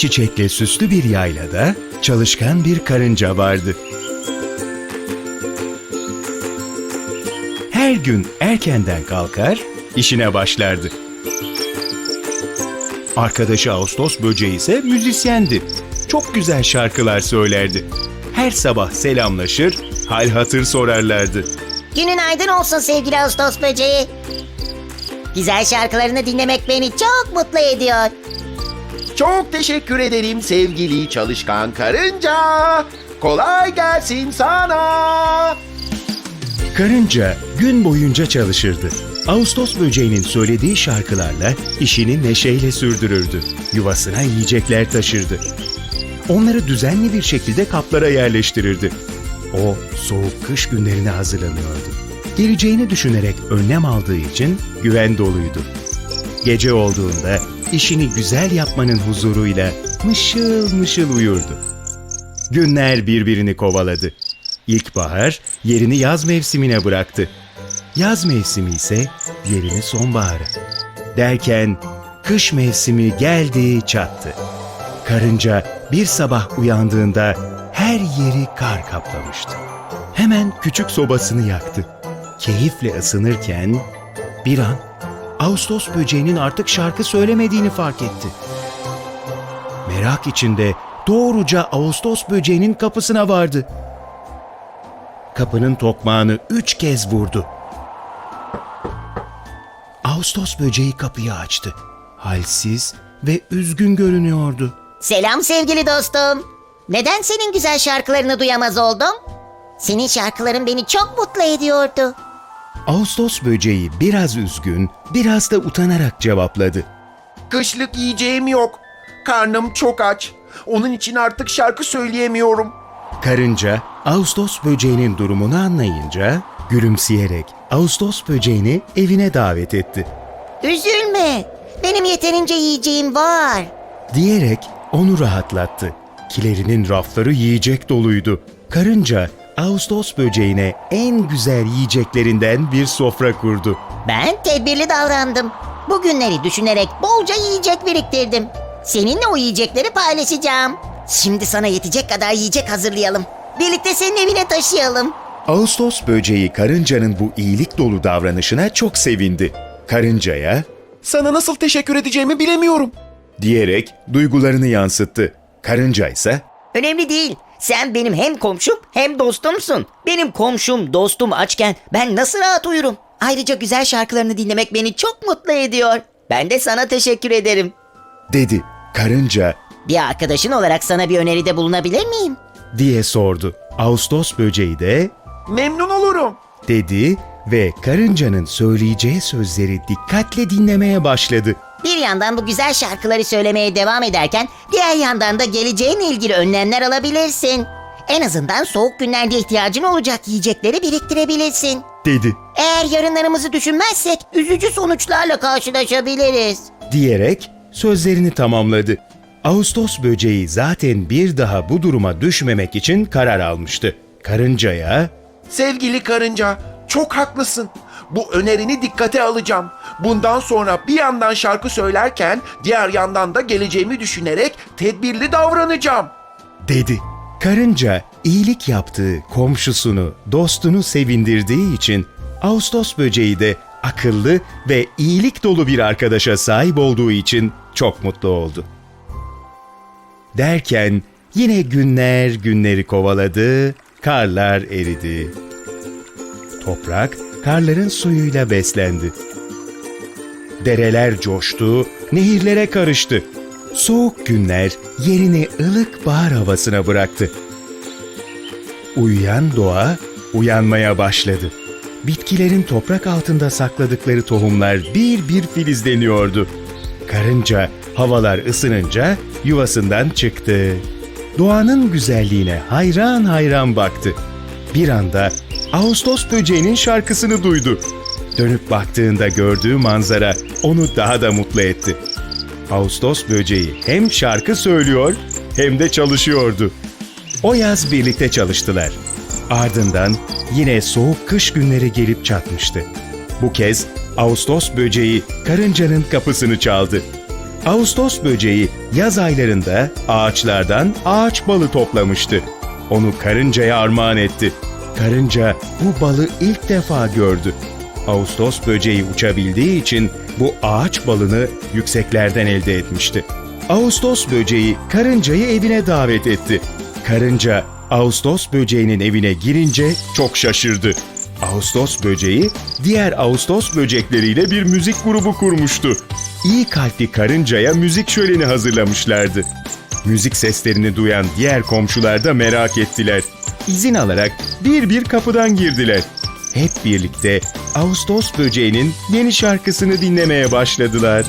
çiçekle süslü bir yaylada çalışkan bir karınca vardı. Her gün erkenden kalkar, işine başlardı. Arkadaşı Ağustos böceği ise müzisyendi. Çok güzel şarkılar söylerdi. Her sabah selamlaşır, hal hatır sorarlardı. Günün aydın olsun sevgili Ağustos böceği. Güzel şarkılarını dinlemek beni çok mutlu ediyor. Çok teşekkür ederim sevgili çalışkan karınca. Kolay gelsin sana. Karınca gün boyunca çalışırdı. Ağustos böceğinin söylediği şarkılarla işini neşeyle sürdürürdü. Yuvasına yiyecekler taşırdı. Onları düzenli bir şekilde kaplara yerleştirirdi. O soğuk kış günlerine hazırlanıyordu. Geleceğini düşünerek önlem aldığı için güven doluydu. Gece olduğunda işini güzel yapmanın huzuruyla mışıl mışıl uyurdu. Günler birbirini kovaladı. İlkbahar yerini yaz mevsimine bıraktı. Yaz mevsimi ise yerini sonbahara. Derken kış mevsimi geldi çattı. Karınca bir sabah uyandığında her yeri kar kaplamıştı. Hemen küçük sobasını yaktı. Keyifle ısınırken bir an Ağustos böceğinin artık şarkı söylemediğini fark etti. Merak içinde doğruca Ağustos böceğinin kapısına vardı. Kapının tokmağını üç kez vurdu. Ağustos böceği kapıyı açtı. Halsiz ve üzgün görünüyordu. Selam sevgili dostum. Neden senin güzel şarkılarını duyamaz oldum? Senin şarkıların beni çok mutlu ediyordu. Ağustos böceği biraz üzgün, biraz da utanarak cevapladı. Kışlık yiyeceğim yok. Karnım çok aç. Onun için artık şarkı söyleyemiyorum. Karınca Ağustos böceğinin durumunu anlayınca gülümseyerek Ağustos böceğini evine davet etti. Üzülme. Benim yeterince yiyeceğim var. diyerek onu rahatlattı. Kilerinin rafları yiyecek doluydu. Karınca Ağustos böceğine en güzel yiyeceklerinden bir sofra kurdu. Ben tedbirli davrandım. Bugünleri düşünerek bolca yiyecek biriktirdim. Seninle o yiyecekleri paylaşacağım. Şimdi sana yetecek kadar yiyecek hazırlayalım. Birlikte senin evine taşıyalım. Ağustos böceği karıncanın bu iyilik dolu davranışına çok sevindi. Karıncaya Sana nasıl teşekkür edeceğimi bilemiyorum. diyerek duygularını yansıttı. Karınca ise Önemli değil. Sen benim hem komşum hem dostumsun. Benim komşum, dostum açken ben nasıl rahat uyurum? Ayrıca güzel şarkılarını dinlemek beni çok mutlu ediyor. Ben de sana teşekkür ederim. dedi. Karınca Bir arkadaşın olarak sana bir öneride bulunabilir miyim? diye sordu. Ağustos böceği de Memnun olurum. dedi ve karıncanın söyleyeceği sözleri dikkatle dinlemeye başladı. Bir yandan bu güzel şarkıları söylemeye devam ederken diğer yandan da geleceğinle ilgili önlemler alabilirsin. En azından soğuk günlerde ihtiyacın olacak yiyecekleri biriktirebilirsin. dedi Eğer yarınlarımızı düşünmezsek üzücü sonuçlarla karşılaşabiliriz. diyerek sözlerini tamamladı. Ağustos böceği zaten bir daha bu duruma düşmemek için karar almıştı. Karıncaya Sevgili karınca, çok haklısın. Bu önerini dikkate alacağım. Bundan sonra bir yandan şarkı söylerken diğer yandan da geleceğimi düşünerek tedbirli davranacağım. dedi. Karınca iyilik yaptığı komşusunu, dostunu sevindirdiği için Ağustos böceği de akıllı ve iyilik dolu bir arkadaşa sahip olduğu için çok mutlu oldu. Derken yine günler günleri kovaladı, karlar eridi. Toprak karların suyuyla beslendi. Dereler coştu, nehirlere karıştı. Soğuk günler yerini ılık bahar havasına bıraktı. Uyuyan doğa uyanmaya başladı. Bitkilerin toprak altında sakladıkları tohumlar bir bir filizleniyordu. Karınca havalar ısınınca yuvasından çıktı. Doğanın güzelliğine hayran hayran baktı. Bir anda Ağustos böceğinin şarkısını duydu. Dönüp baktığında gördüğü manzara onu daha da mutlu etti. Ağustos böceği hem şarkı söylüyor hem de çalışıyordu. O yaz birlikte çalıştılar. Ardından yine soğuk kış günleri gelip çatmıştı. Bu kez Ağustos böceği karıncanın kapısını çaldı. Ağustos böceği yaz aylarında ağaçlardan ağaç balı toplamıştı. Onu karıncaya armağan etti. Karınca bu balı ilk defa gördü. Ağustos böceği uçabildiği için bu ağaç balını yükseklerden elde etmişti. Ağustos böceği karıncayı evine davet etti. Karınca Ağustos böceğinin evine girince çok şaşırdı. Ağustos böceği diğer Ağustos böcekleriyle bir müzik grubu kurmuştu. İyi kalpli karıncaya müzik şöleni hazırlamışlardı. Müzik seslerini duyan diğer komşular da merak ettiler. İzin alarak bir bir kapıdan girdiler. Hep birlikte Ağustos böceğinin yeni şarkısını dinlemeye başladılar.